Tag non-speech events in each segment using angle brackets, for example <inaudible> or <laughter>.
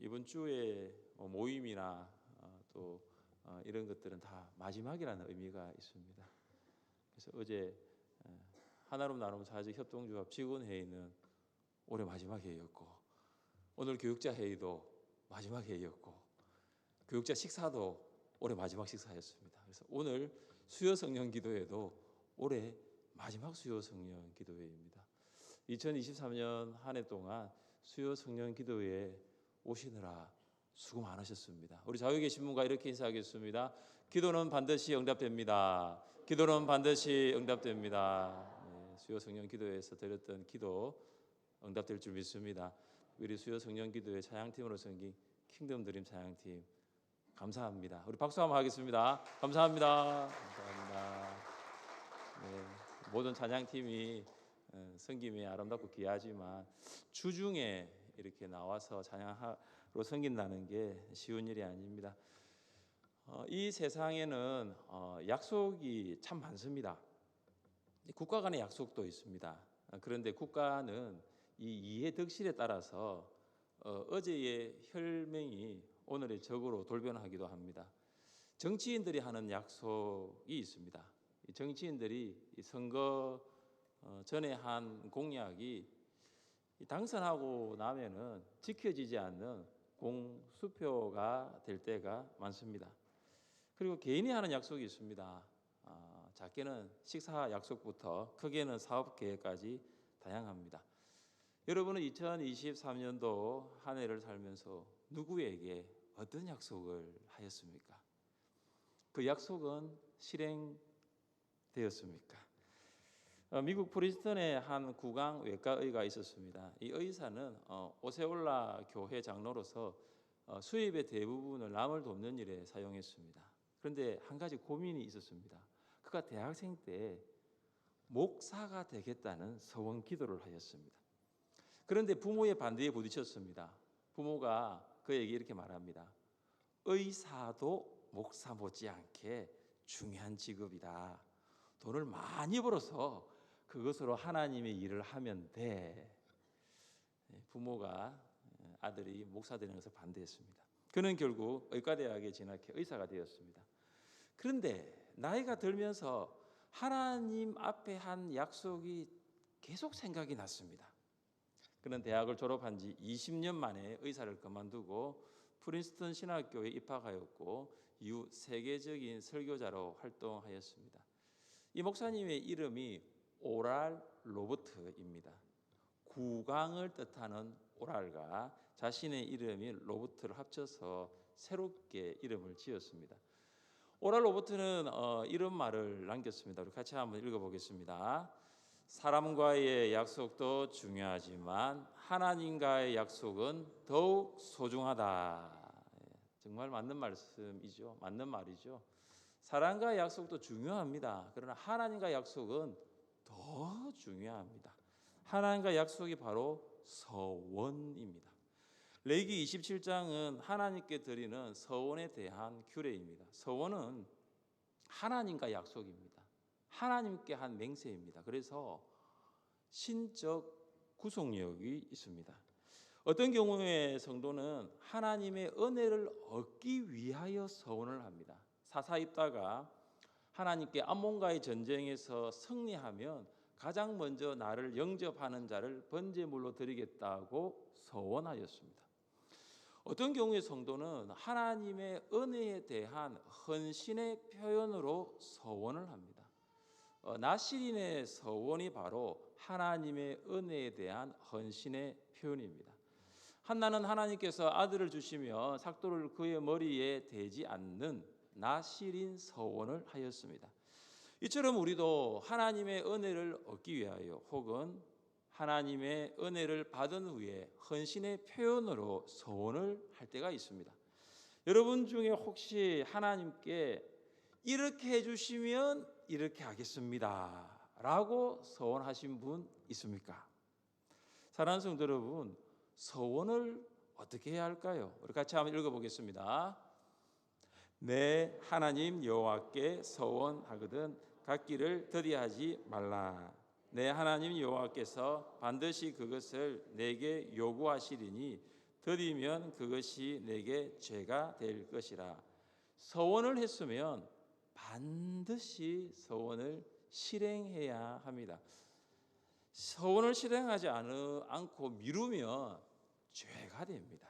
이번 주에 뭐 모임이나 어, 또 어, 이런 것들은 다 마지막이라는 의미가 있습니다. 그래서 어제 어, 하나로 나눔 사회적 협동조합 직원 회의는 올해 마지막 회의였고 오늘 교육자 회의도 마지막 회의였고 교육자 식사도 올해 마지막 식사였습니다. 그래서 오늘 수요 성령 기도회도 올해 마지막 수요 성령 기도회입니다. 2023년 한 해 동안 수요 성령 기도회에 오시느라 수고 많으셨습니다. 우리 자유 계 신문과 이렇게 인사하겠습니다. 기도는 반드시 응답됩니다. 기도는 반드시 응답됩니다. 네, 수요 성령 기도회에서 드렸던 기도 응답될 줄 믿습니다. 우리 수요 성령 기도회 찬양팀으로 섬긴 킹덤 드림 찬양팀 감사합니다. 우리 박수 한번 하겠습니다. 감사합니다. 감사합니다. 네, 모든 찬양팀이 어, 섬김이 아름답고 귀하지만 주중에 이렇게 나와서 찬양하러 섬긴다는 게 쉬운 일이 아닙니다. 어, 이 세상에는 어, 약속이 참 많습니다. 국가 간의 약속도 있습니다. 어, 그런데 국가는 이 이해 덕실에 따라서 어, 어제의 혈맹이 오늘의 적으로 돌변하기도 합니다. 정치인들이 하는 약속이 있습니다. 이 정치인들이 이 선거 어, 전에 한 공약이 이 당선하고 나면은 지켜지지 않는 공수표가 될 때가 많습니다. 그리고 개인이 하는 약속이 있습니다. 아, 작게는 식사 약속부터 크게는 사업 계획까지 다양합니다. 여러분은 2023년도 한 해를 살면서 누구에게 어떤 약속을 하였습니까? 그 약속은 실행되었습니까? 어, 미국 프린스턴에 한 구강 외과의가 있었습니다. 이 의사는 어, 오세올라 교회 장로로서 어, 수입의 대부분을 남을 돕는 일에 사용했습니다. 그런데 한 가지 고민이 있었습니다. 그가 대학생 때 목사가 되겠다는 서원 기도를 하였습니다. 그런데 부모의 반대에 부딪혔습니다. 부모가 그에게 이렇게 말합니다. 의사도 목사 못지않게 중요한 직업이다. 돈을 많이 벌어서 그것으로 하나님의 일을 하면 돼. 네, 부모가 아들이 목사 되는 것을 반대했습니다. 그는 결국 의과대학에 진학해 의사가 되었습니다. 그런데 나이가 들면서 하나님 앞에 한 약속이 계속 생각이 났습니다. 그는 대학을 졸업한 지 20년 만에 의사를 그만두고 프린스턴 신학교에 입학하였고 이후 세계적인 설교자로 활동하였습니다. 이 목사님의 이름이 오랄 로버트입니다. 구강을 뜻하는 오랄과 자신의 이름인 로버트를 합쳐서 새롭게 이름을 지었습니다. 오랄 로버트는 어, 이런 말을 남겼습니다. 우리 같이 한번 읽어보겠습니다. 사람과의 약속도 중요하지만 하나님과의 약속은 더욱 소중하다. 예, 정말 맞는 말씀이죠. 맞는 말이죠. 사람과의 약속도 중요합니다. 그러나 하나님과 약속은 더 중요합니다. 하나님과 약속이 바로 서원입니다. 레기 27장은 하나님께 드리는 서원에 대한 규례입니다. 서원은 하나님과 약속입니다. 하나님께 한 맹세입니다. 그래서 신적 구속력이 있습니다. 어떤 경우에 성도는 하나님의 은혜를 얻기 위하여 서원을 합니다. 사사 입다가 하나님께 암몬과의 전쟁에서 승리하면 가장 먼저 나를 영접하는 자를 번제물로 드리겠다고 서원하였습니다. 어떤 경우에 성도는 하나님의 은혜에 대한 헌신의 표현으로 서원을 합니다. 어, 나시린의 서원이 바로 하나님의 은혜에 대한 헌신의 표현입니다. 한나는 하나님께서 아들을 주시며 삭도를 그의 머리에 대지 않는 나시린 서원을 하였습니다. 이처럼 우리도 하나님의 은혜를 얻기 위하여 혹은 하나님의 은혜를 받은 후에 헌신의 표현으로 서원을 할 때가 있습니다. 여러분 중에 혹시 하나님께 이렇게 해주시면 이렇게 하겠습니다. 라고 서원하신 분 있습니까? 사랑하는 성도 여러분, 서원을 어떻게 해야 할까요? 우리 같이 한번 읽어보겠습니다. 내 하나님 여호와께 서원하거든 갖기를 더디하지 말라. 내 하나님 여호와께서 반드시 그것을 내게 요구하시리니 더디면 그것이 내게 죄가 될 것이라. 서원을 했으면 반드시 서원을 실행해야 합니다. 서원을 실행하지 않- 않고 미루면 죄가 됩니다.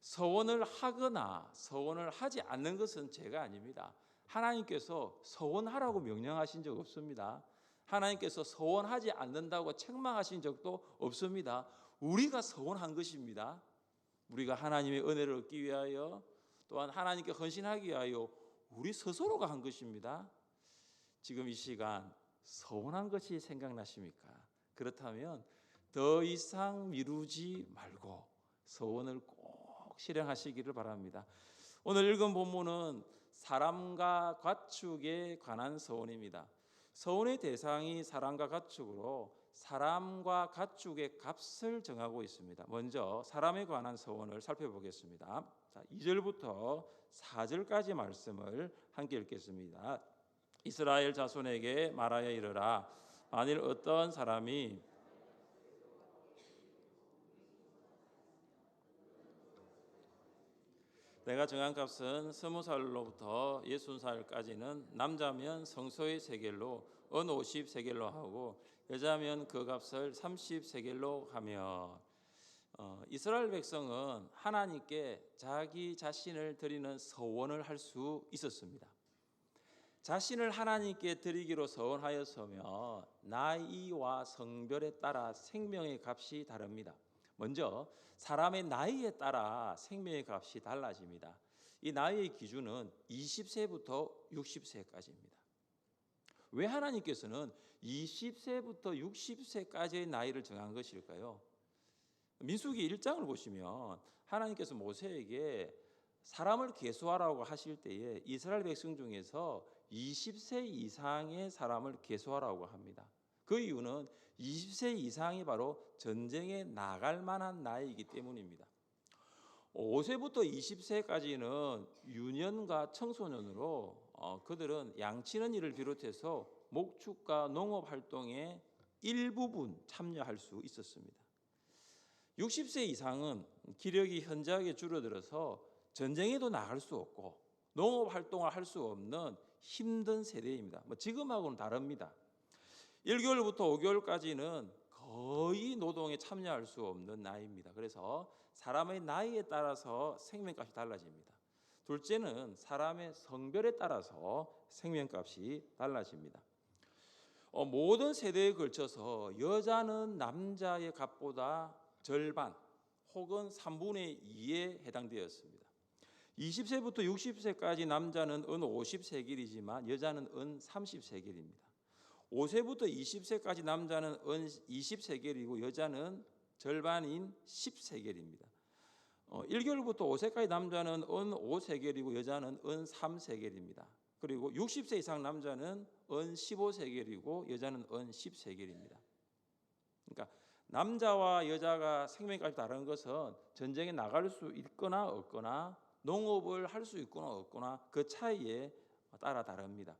서원을 하거나 서원을 하지 않는 것은 죄가 아닙니다. 하나님께서 서원하라고 명령하신 적 없습니다. 하나님께서 서원하지 않는다고 책망하신 적도 없습니다. 우리가 서원한 것입니다. 우리가 하나님의 은혜를 얻기 위하여 또한 하나님께 헌신하기 위하여 우리 스스로가 한 것입니다. 지금 이 시간 서운한 것이 생각나십니까? 그렇다면 더 이상 미루지 말고 서원을 꼭 실행하시기를 바랍니다. 오늘 읽은 본문은 사람과 가축에 관한 서원입니다. 서원의 대상이 사람과 가축으로 사람과 가축의 값을 정하고 있습니다. 먼저 사람에 관한 서원을 살펴보겠습니다. 자, 2절부터 4절까지 말씀을 함께 읽겠습니다. 이스라엘 자손에게 말하여 이르라 만일 어떤 사람이 내가 정한 값은 스무 살로부터 예순 살까지는 남자면 성소의 세겔로 은 오십 세겔로 하고 여자면 그 값을 삼십 세겔로 하며 어, 이스라엘 백성은 하나님께 자기 자신을 드리는 서원을 할 수 있었습니다. 자신을 하나님께 드리기로 서원하였으며 나이와 성별에 따라 생명의 값이 다릅니다. 먼저 사람의 나이에 따라 생명의 값이 달라집니다. 이 나이의 기준은 20세부터 60세까지입니다. 왜 하나님께서는 20세부터 60세까지의 나이를 정한 것일까요? 민수기 1장을 보시면 하나님께서 모세에게 사람을 계수하라고 하실 때에 이스라엘 백성 중에서 20세 이상의 사람을 계수하라고 합니다. 그 이유는 20세 이상이 바로 전쟁에 나갈 만한 나이이기 때문입니다. 5세부터 20세까지는 유년과 청소년으로 어, 그들은 양치는 일을 비롯해서 목축과 농업 활동에 일부분 참여할 수 있었습니다. 60세 이상은 기력이 현저하게 줄어들어서 전쟁에도 나갈 수 없고 농업 활동을 할 수 없는 힘든 세대입니다. 뭐 지금하고는 다릅니다. 1개월부터 5개월까지는 거의 노동에 참여할 수 없는 나이입니다. 그래서 사람의 나이에 따라서 생명값이 달라집니다. 둘째는 사람의 성별에 따라서 생명값이 달라집니다. 어, 모든 세대에 걸쳐서 여자는 남자의 값보다 절반 혹은 3분의 2에 해당되었습니다. 20세부터 60세까지 남자는 은 50세겔이지만 여자는 은 30세겔입니다. 5세부터 20세까지 남자는 은 20세겔이고 여자는 절반인 10세겔입니다. 어, 1개월부터 5세까지 남자는 은 5세겔이고 여자는 은 3세겔입니다. 그리고 60세 이상 남자는 은 15세겔이고 여자는 은 10세겔입니다. 그러니까 남자와 여자가 생명까지 다른 것은 전쟁에 나갈 수 있거나 없거나 농업을 할 수 있거나 없거나 그 차이에 따라 다릅니다.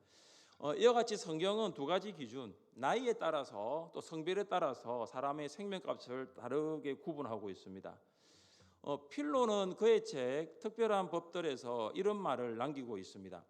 어, 이와 같이 성경은 두 가지 기준, 나이에 따라서 또 성별에 따라서 사람의 생명값을 다르게 구분하고 있습니다. 어, 필로는 그의 책 특별한 법들에서 이런 말을 남기고 있습니다.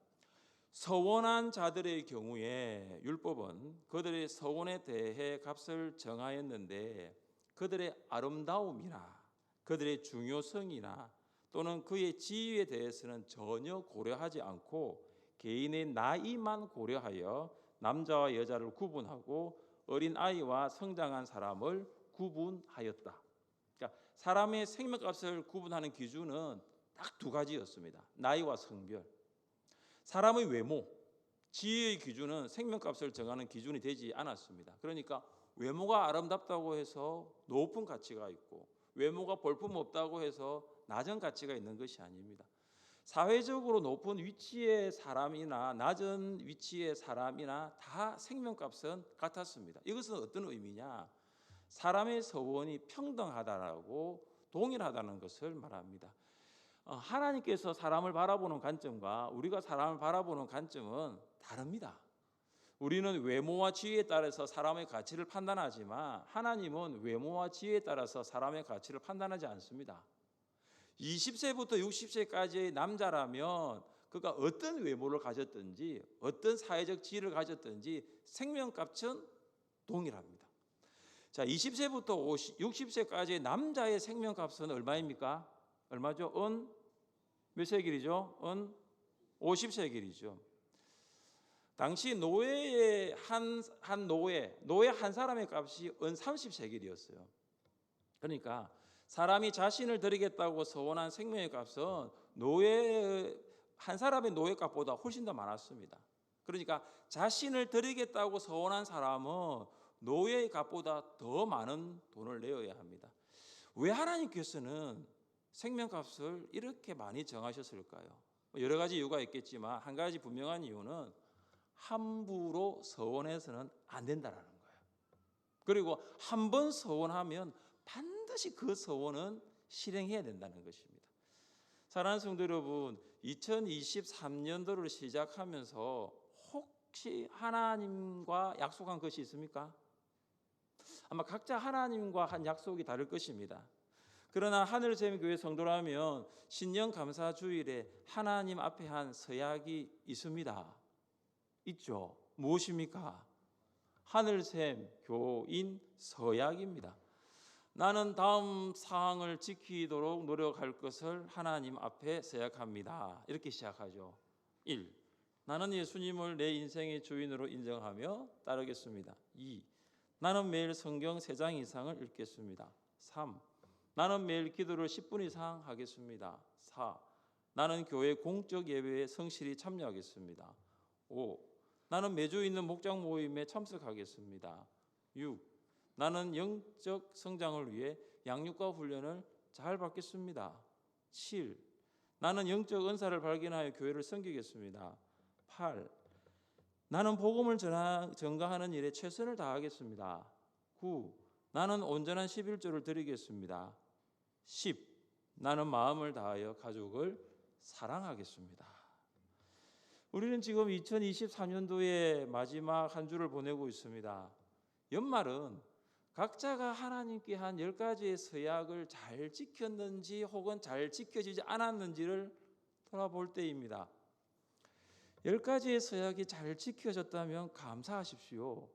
서원한 자들의 경우에 율법은 그들의 서원에 대해 값을 정하였는데 그들의 아름다움이나 그들의 중요성이나 또는 그의 지위에 대해서는 전혀 고려하지 않고 개인의 나이만 고려하여 남자와 여자를 구분하고 어린 아이와 성장한 사람을 구분하였다. 그러니까 사람의 생명값을 구분하는 기준은 딱 두 가지였습니다. 나이와 성별. 사람의 외모, 지혜의 기준은 생명값을 정하는 기준이 되지 않았습니다. 그러니까 외모가 아름답다고 해서 높은 가치가 있고 외모가 볼품 없다고 해서 낮은 가치가 있는 것이 아닙니다. 사회적으로 높은 위치의 사람이나 낮은 위치의 사람이나 다 생명값은 같았습니다. 이것은 어떤 의미냐? 사람의 서원이 평등하다라고 동일하다는 것을 말합니다. 어, 하나님께서 사람을 바라보는 관점과 우리가 사람을 바라보는 관점은 다릅니다. 우리는 외모와 지위에 따라서 사람의 가치를 판단하지만 하나님은 외모와 지위에 따라서 사람의 가치를 판단하지 않습니다. 20세부터 60세까지의 남자라면 그가 어떤 외모를 가졌든지 어떤 사회적 지위를 가졌든지 생명값은 동일합니다. 자, 20세부터 50, 60세까지의 남자의 생명값은 얼마입니까? 얼마죠? 은 몇 세길이죠? 은 50세길이죠. 당시 노예의 한, 한 노예, 노예 한 사람의 값이 은 30세길이었어요. 그러니까 사람이 자신을 드리겠다고 서원한 생명의 값은 노예 한 사람의 노예 값보다 훨씬 더 많았습니다. 그러니까 자신을 드리겠다고 서원한 사람은 노예의 값보다 더 많은 돈을 내어야 합니다. 왜 하나님께서는 생명값을 이렇게 많이 정하셨을까요? 뭐 여러 가지 이유가 있겠지만 한 가지 분명한 이유는 함부로 서원해서는 안 된다라는 거예요. 그리고 한 번 서원하면 반드시 그 서원은 실행해야 된다는 것입니다. 사랑하는 성도 여러분, 2023년도를 시작하면서 혹시 하나님과 약속한 것이 있습니까? 아마 각자 하나님과 한 약속이 다를 것입니다. 그러나 하늘샘 교회 성도라면 신년 감사 주일에 하나님 앞에 한 서약이 있습니다. 있죠. 무엇입니까? 하늘샘 교인 서약입니다. 나는 다음 사항을 지키도록 노력할 것을 하나님 앞에 서약합니다. 이렇게 시작하죠. 1. 나는 예수님을 내 인생의 주인으로 인정하며 따르겠습니다. 2. 나는 매일 성경 3장 이상을 읽겠습니다. 3. 나는 매일 기도를 10분 이상 하겠습니다. 4. 나는 교회 공적 예배에 성실히 참여하겠습니다. 5. 나는 매주 있는 목장 모임에 참석하겠습니다. 6. 나는 영적 성장을 위해 양육과 훈련을 잘 받겠습니다. 7. 나는 영적 은사를 발견하여 교회를 섬기겠습니다. 8. 나는 복음을 전하, 전가하는 일에 최선을 다하겠습니다. 9. 나는 온전한 11조를 드리겠습니다. 10. 나는 마음을 다하여 가족을 사랑하겠습니다. 우리는 지금 2023년도의 마지막 한 주를 보내고 있습니다. 연말은 각자가 하나님께 한 열 가지의 서약을 잘 지켰는지 혹은 잘 지켜지지 않았는지를 돌아볼 때입니다. 열 가지의 서약이 잘 지켜졌다면 감사하십시오.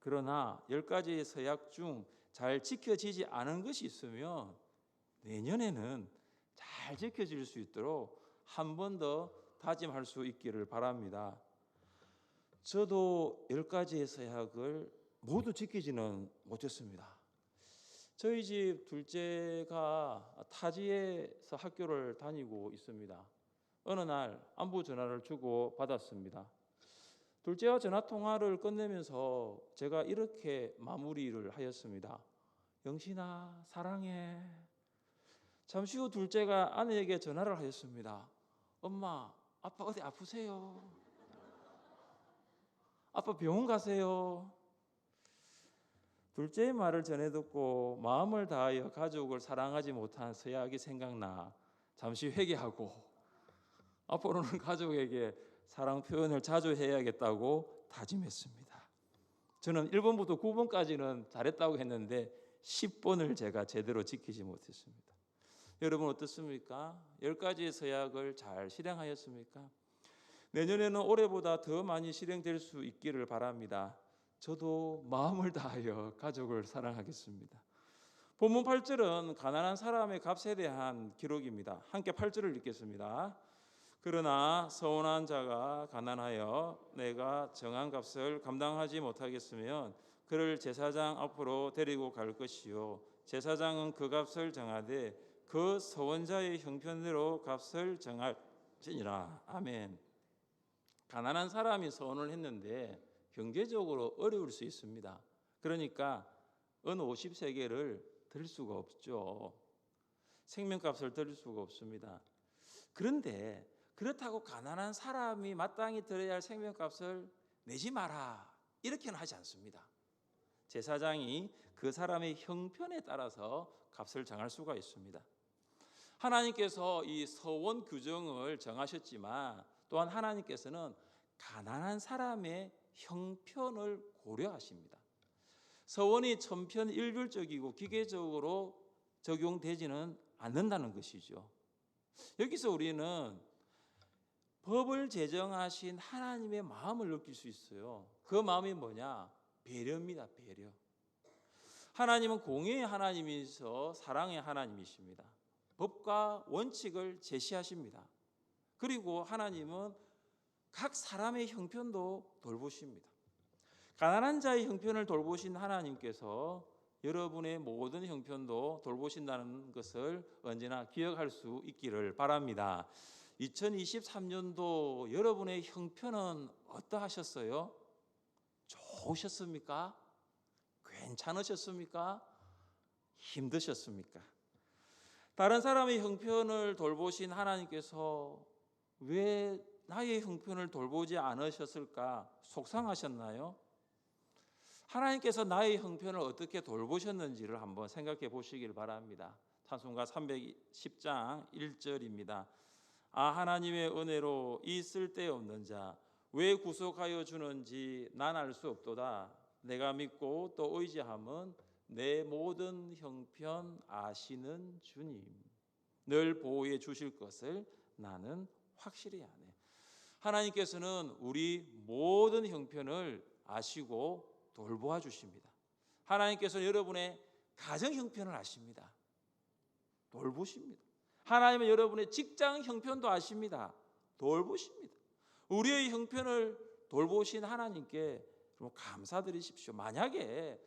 그러나 열 가지의 서약 중 잘 지켜지지 않은 것이 있으면 내년에는 잘 지켜질 수 있도록 한 번 더 다짐할 수 있기를 바랍니다. 저도 열 가지의 서약을 모두 지키지는 못했습니다. 저희 집 둘째가 타지에서 학교를 다니고 있습니다. 어느 날 안부 전화를 주고 받았습니다. 둘째와 전화 통화를 끝내면서 제가 이렇게 마무리를 하였습니다. 영신아 사랑해. 잠시 후 둘째가 아내에게 전화를 하였습니다. 엄마, 아빠 어디 아프세요? 아빠 병원 가세요. 둘째의 말을 전해 듣고 마음을 다하여 가족을 사랑하지 못한 서약이 생각나 잠시 회개하고 앞으로는 가족에게 사랑 표현을 자주 해야겠다고 다짐했습니다. 저는 1번부터 9번까지는 잘했다고 했는데 10번을 제가 제대로 지키지 못했습니다. 여러분 어떻습니까? 10가지의 서약을 잘 실행하였습니까? 내년에는 올해보다 더 많이 실행될 수 있기를 바랍니다. 저도 마음을 다하여 가족을 사랑하겠습니다. 본문 8절은 가난한 사람의 값에 대한 기록입니다. 함께 8절을 읽겠습니다. 그러나 서운한 자가 가난하여 내가 정한 값을 감당하지 못하겠으면 그를 제사장 앞으로 데리고 갈 것이요 제사장은 그 값을 정하되 그 서원자의 형편대로 값을 정할지니라 아멘. 가난한 사람이 서원을 했는데 경제적으로 어려울 수 있습니다. 그러니까 은 50세계를 들 수가 없죠. 생명값을 들 수가 없습니다. 그런데 그렇다고 가난한 사람이 마땅히 들어야 할 생명값을 내지 마라 이렇게는 하지 않습니다. 제사장이 그 사람의 형편에 따라서 값을 정할 수가 있습니다. 하나님께서 이 서원 규정을 정하셨지만 또한 하나님께서는 가난한 사람의 형편을 고려하십니다. 서원이 천편일률적이고 기계적으로 적용되지는 않는다는 것이죠. 여기서 우리는 법을 제정하신 하나님의 마음을 느낄 수 있어요. 그 마음이 뭐냐? 배려입니다. 배려. 하나님은 공의의 하나님이서 사랑의 하나님이십니다. 법과 원칙을 제시하십니다. 그리고 하나님은 각 사람의 형편도 돌보십니다. 가난한 자의 형편을 돌보신 하나님께서 여러분의 모든 형편도 돌보신다는 것을 언제나 기억할 수 있기를 바랍니다. 2023년도 여러분의 형편은 어떠하셨어요? 좋으셨습니까? 괜찮으셨습니까? 힘드셨습니까? 다른 사람의 형편을 돌보신 하나님께서 왜 나의 형편을 돌보지 않으셨을까 속상하셨나요? 하나님께서 나의 형편을 어떻게 돌보셨는지를 한번 생각해 보시길 바랍니다. 찬송가 310장 1절입니다. 아 하나님의 은혜로 이 쓸데없는 자 왜 구속하여 주는지 난 알 수 없도다. 내가 믿고 또 의지함은 내 모든 형편 아시는 주님. 늘 보호해 주실 것을 나는 확실히 아네. 하나님께서는 우리 모든 형편을 아시고 돌보아 주십니다. 하나님께서는 여러분의 가정 형편을 아십니다. 돌보십니다. 하나님은 여러분의 직장 형편도 아십니다. 돌보십니다. 우리의 형편을 돌보신 하나님께 감사드리십시오. 만약에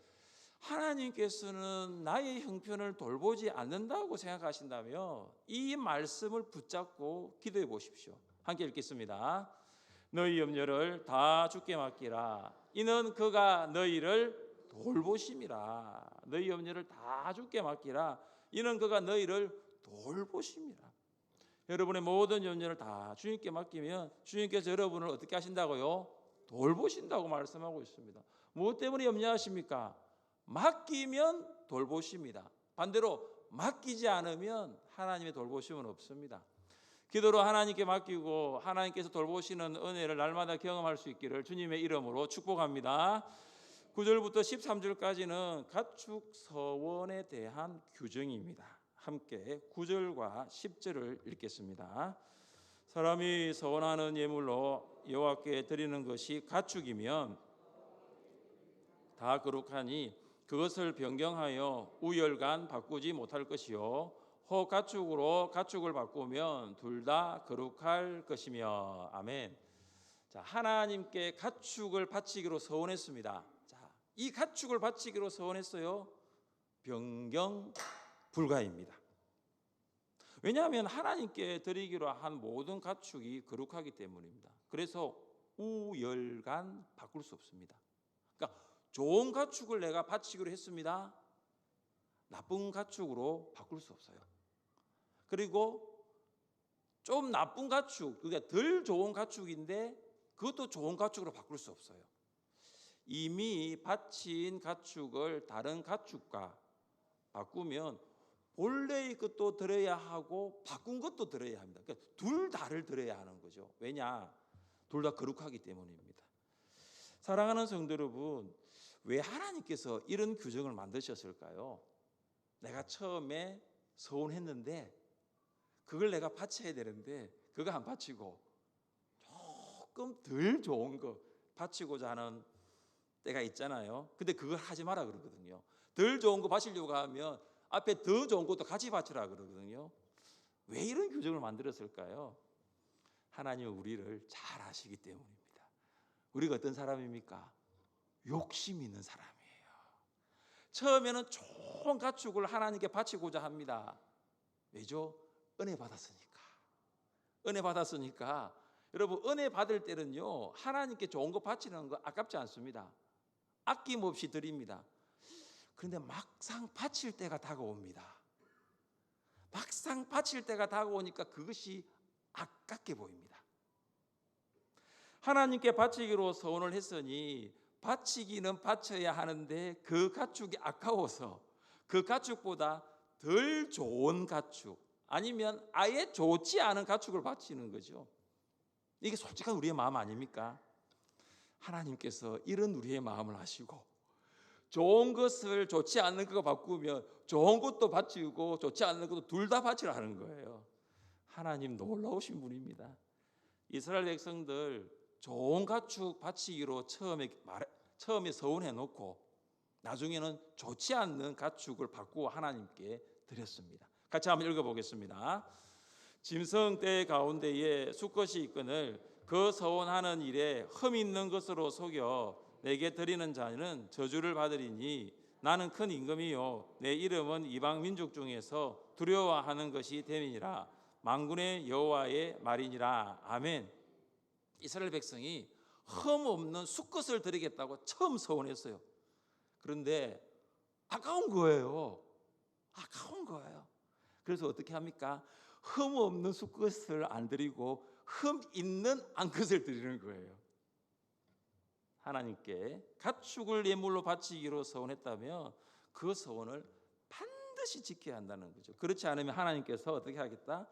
하나님께서는 나의 형편을 돌보지 않는다고 생각하신다면 이 말씀을 붙잡고 기도해 보십시오. 함께 읽겠습니다. 너희 염려를 다 주께 맡기라. 이는 그가 너희를 돌보심이라. 너희 염려를 다 주께 맡기라. 이는 그가 너희를 돌보심이라. 여러분의 모든 염려를 다 주님께 맡기면 주님께서 여러분을 어떻게 하신다고요? 돌보신다고 말씀하고 있습니다. 무엇 때문에 염려하십니까? 맡기면 돌보십니다. 반대로 맡기지 않으면 하나님의 돌보심은 없습니다. 기도로 하나님께 맡기고 하나님께서 돌보시는 은혜를 날마다 경험할 수 있기를 주님의 이름으로 축복합니다. 9절부터 13절까지는 가축 서원에 대한 규정입니다. 함께 9절과 10절을 읽겠습니다. 사람이 서원하는 예물로 여호와께 드리는 것이 가축이면 다 거룩하니 그것을 변경하여 우열간 바꾸지 못할 것이요 혹 가축으로 가축을 바꾸면 둘 다 거룩할 것이며 아멘. 자 하나님께 가축을 바치기로 서원했습니다. 자 이 가축을 바치기로 서원했어요. 변경 불가입니다. 왜냐하면 하나님께 드리기로 한 모든 가축이 거룩하기 때문입니다. 그래서 우열간 바꿀 수 없습니다. 그러니까 좋은 가축을 내가 바치기로 했습니다. 나쁜 가축으로 바꿀 수 없어요. 그리고 좀 나쁜 가축, 그러니까 덜 좋은 가축인데 그것도 좋은 가축으로 바꿀 수 없어요. 이미 바친 가축을 다른 가축과 바꾸면 본래의 것도 들어야 하고 바꾼 것도 들어야 합니다. 그러니까 둘 다를 들어야 하는 거죠. 왜냐? 둘 다 거룩하기 때문입니다. 사랑하는 성도 여러분, 왜 하나님께서 이런 규정을 만드셨을까요? 내가 처음에 서운했는데 그걸 내가 바쳐야 되는데 그거 안 바치고 조금 덜 좋은 거 바치고자 하는 때가 있잖아요. 근데 그걸 하지 마라 그러거든요. 덜 좋은 거 바치려고 하면 앞에 더 좋은 것도 같이 바치라 그러거든요. 왜 이런 규정을 만들었을까요? 하나님은 우리를 잘 아시기 때문입니다. 우리가 어떤 사람입니까? 욕심 있는 사람이에요. 처음에는 좋은 가축을 하나님께 바치고자 합니다. 왜죠? 은혜 받았으니까. 은혜 받았으니까 여러분 은혜 받을 때는요 하나님께 좋은 거 바치는 거 아깝지 않습니다. 아낌없이 드립니다. 그런데 막상 바칠 때가 다가옵니다. 막상 바칠 때가 다가오니까 그것이 아깝게 보입니다. 하나님께 바치기로 서원을 했으니 바치기는 바쳐야 하는데 그 가축이 아까워서 그 가축보다 덜 좋은 가축 아니면 아예 좋지 않은 가축을 바치는 거죠. 이게 솔직한 우리의 마음 아닙니까? 하나님께서 이런 우리의 마음을 아시고 좋은 것을 좋지 않는 거 바꾸면 좋은 것도 바치고 좋지 않는 것도 둘 다 바치라는 거예요. 하나님 놀라우신 분입니다. 이스라엘 백성들 좋은 가축 바치기로 처음에 말 처음에 서운해 놓고 나중에는 좋지 않는 가축을 바꾸어 하나님께 드렸습니다. 같이 한번 읽어 보겠습니다. 짐승 때 가운데에 수컷이 있거늘 그 서원하는 일에 흠 있는 것으로 속여 내게 드리는 자는 저주를 받으리니 나는 큰 임금이요 내 이름은 이방 민족 중에서 두려워하는 것이 됨이니라 만군의 여호와의 말이니라 아멘. 이스라엘 백성이 흠 없는 수컷을 드리겠다고 처음 서원했어요. 그런데 아까운 거예요. 아까운 거예요. 그래서 어떻게 합니까? 흠 없는 수컷을 안 드리고 흠 있는 암컷을 드리는 거예요. 하나님께 가축을 예물로 바치기로 서원했다면 그 서원을 반드시 지켜야 한다는 거죠. 그렇지 않으면 하나님께서 어떻게 하겠다?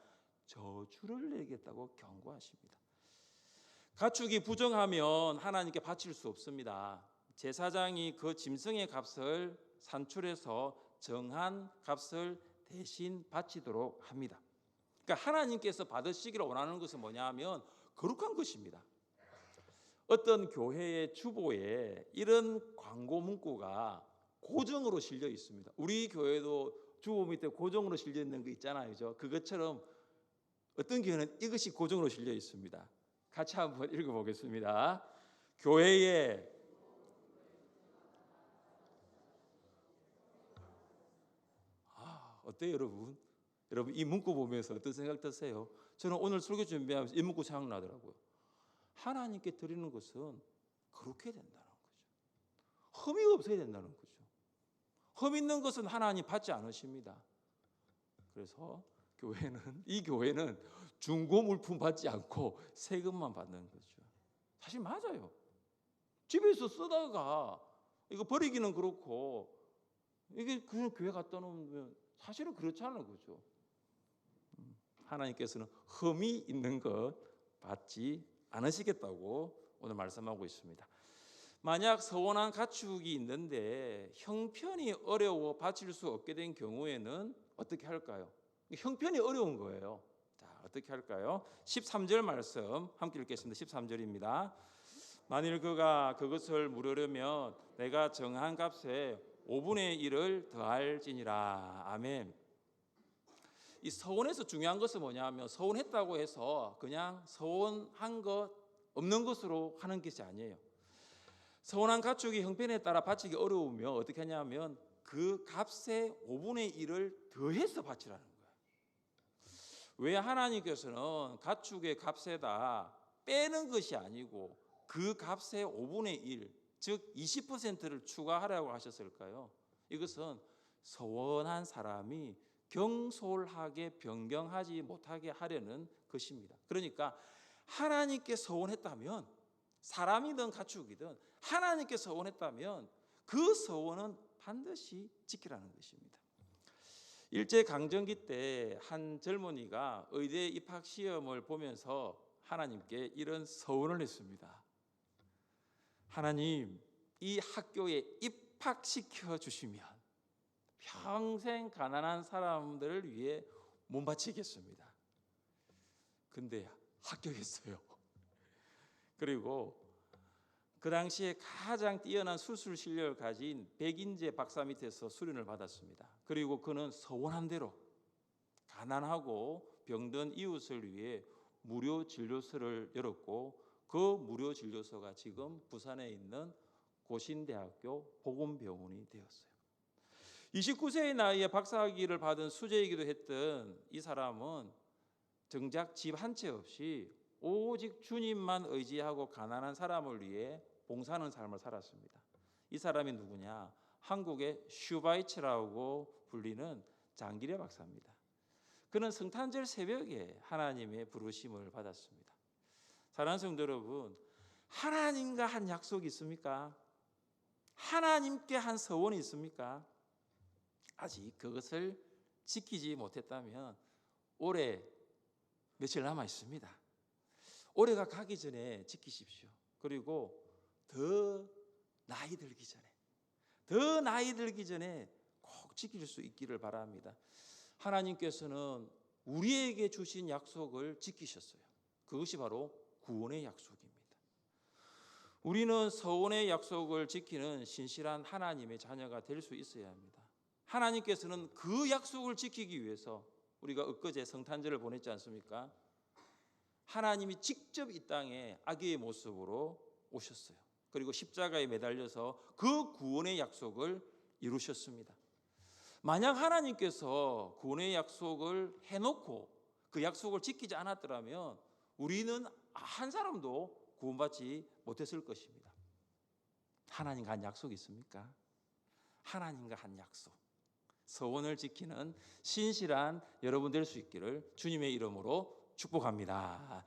저주를 내겠다고 경고하십니다. 가축이 부정하면 하나님께 바칠 수 없습니다. 제사장이 그 짐승의 값을 산출해서 정한 값을 대신 바치도록 합니다. 그러니까 하나님께서 받으시기를 원하는 것은 뭐냐면 거룩한 것입니다. 어떤 교회의 주보에 이런 광고 문구가 고정으로 실려 있습니다. 우리 교회도 주보 밑에 고정으로 실려 있는 거 있잖아요. 그것처럼 어떤 교회는 이것이 고정으로 실려 있습니다. 같이 한번 <laughs> 읽어 보겠습니다. 교회에 아, 어때요, 여러분? 여러분 이 문구 보면서 어떤 생각 드세요? 저는 오늘 설교 준비하면서 이 문구 생각나더라고요. 하나님께 드리는 것은 그렇게 된다는 거죠. 흠이 없어야 된다는 거죠. 흠 있는 것은 하나님 받지 않으십니다. 그래서 교회는 이 교회는 중고 물품 받지 않고 세금만 받는 거죠. 사실 맞아요. 집에서 쓰다가 이거 버리기는 그렇고 이게 그냥 교회 갖다 놓으면 사실은 않은 거죠. 음, 하나님께서는 흠이 있는 것 받지 않으시겠다고 오늘 말씀하고 있습니다. 만약 서원한 가축이 있는데 형편이 어려워 바칠 수 없게 된 경우에는 어떻게 할까요? 형편이 어려운 거예요. 자, 어떻게 할까요? 13절 말씀 함께 읽겠습니다. 13절입니다. 만일 그가 그것을 물으려면 내가 정한 값에 5분의 1을 더할지니라. 아멘. 이 서원에서 중요한 것은 뭐냐면 서원했다고 해서 그냥 서원한 것 없는 것으로 하는 것이 아니에요. 서원한 가축이 형편에 따라 바치기 어려우면 어떻게 하냐면 그 값의 5분의 1을 더해서 바치라는 거예요. 왜 하나님께서는 가축의 값에다 빼는 것이 아니고 그 값의 5분의 1, 즉 20%를 추가하라고 하셨을까요? 이것은 서원한 사람이 경솔하게 변경하지 못하게 하려는 것입니다. 그러니까 하나님께 서원했다면 사람이든 가축이든 하나님께 서원했다면 그 서원은 반드시 지키라는 것입니다. 일제 강점기 때 한 젊은이가 의대 입학 시험을 보면서 하나님께 이런 서원을 했습니다. 하나님, 이 학교에 입학시켜 주시면 평생 가난한 사람들을 위해 몸 바치겠습니다. 근데 합격했어요. <laughs> 그리고 그 당시에 가장 뛰어난 수술 실력을 가진 백인재 박사 밑에서 수련을 받았습니다. 그리고 그는 서원한 대로 가난하고 병든 이웃을 위해 무료 진료소를 열었고 그 무료 진료소가 지금 부산에 있는 고신대학교 보건병원이 되었어요. 29세의 나이에 박사학위를 받은 수재이기도 했던 이 사람은 정작 집 한 채 없이 오직 주님만 의지하고 가난한 사람을 위해 봉사하는 삶을 살았습니다. 이 사람이 누구냐? 한국의 슈바이츠라고 불리는 장기래 박사입니다. 그는 성탄절 새벽에 하나님의 부르심을 받았습니다. 사랑하는 성도 여러분, 하나님과 한 약속이 있습니까? 하나님께 한 서원이 있습니까? 아직 그것을 지키지 못했다면 올해 며칠 남아 있습니다. 올해가 가기 전에 지키십시오. 그리고 더 나이 들기 전에 더 나이 들기 전에 꼭 지킬 수 있기를 바랍니다. 하나님께서는 우리에게 주신 약속을 지키셨어요. 그것이 바로 구원의 약속입니다. 우리는 서원의 약속을 지키는 신실한 하나님의 자녀가 될 수 있어야 합니다. 하나님께서는 그 약속을 지키기 위해서 우리가 엊그제 성탄절을 보냈지 않습니까? 하나님이 직접 이 땅에 아기의 모습으로 오셨어요. 그리고 십자가에 매달려서 그 구원의 약속을 이루셨습니다. 만약 하나님께서 구원의 약속을 해놓고 그 약속을 지키지 않았더라면 우리는 한 사람도 구원받지 못했을 것입니다. 하나님과 한 약속이 있습니까? 하나님과 한 약속. 서원을 지키는 신실한 여러분 될 수 있기를 주님의 이름으로 축복합니다.